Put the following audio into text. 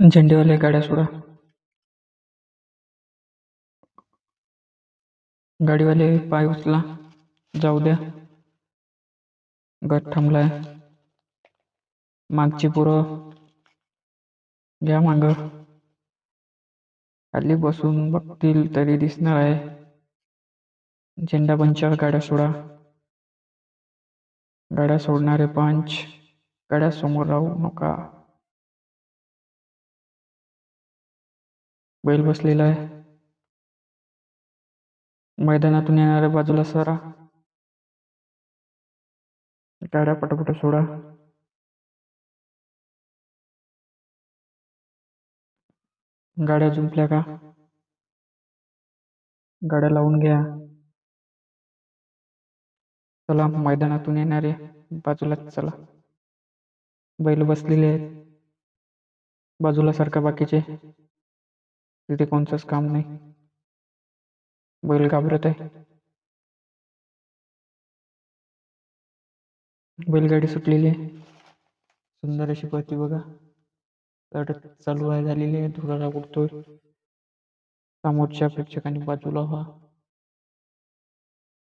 झेंडेवाल्या गाड्या सोडा. गाडीवाले पाय उचला. जाऊ द्या. गट थांबलाय. मागची पोरं घ्या माग. खाली बसून बघतील तरी दिसणार आहे. झेंडा पंचावर गाड्या सोडा. गाड्या सोडणारे पंच. गाड्या समोर राहू नका. बैल बसलेला आहे. मैदानातून येणाऱ्या बाजूला सरा. गाड्या पटापट सोडा. गाड्या जुंपल्या का? गाड्या लावून घ्या. चला मैदानातून येणारे बाजूला चला. बैल बसलेले आहेत. बाजूला सारखा बाकीचे. तिथे कोणचंच काम नाही. बैल घाबरत आहे. बैलगाडी सुटलेली आहे. सुंदर अशी पळती बघा. लढत चालू आहे झालेली आहे. धुराला उडतोय. समोरच्या प्रेक्षकांनी बाजूला व्हा.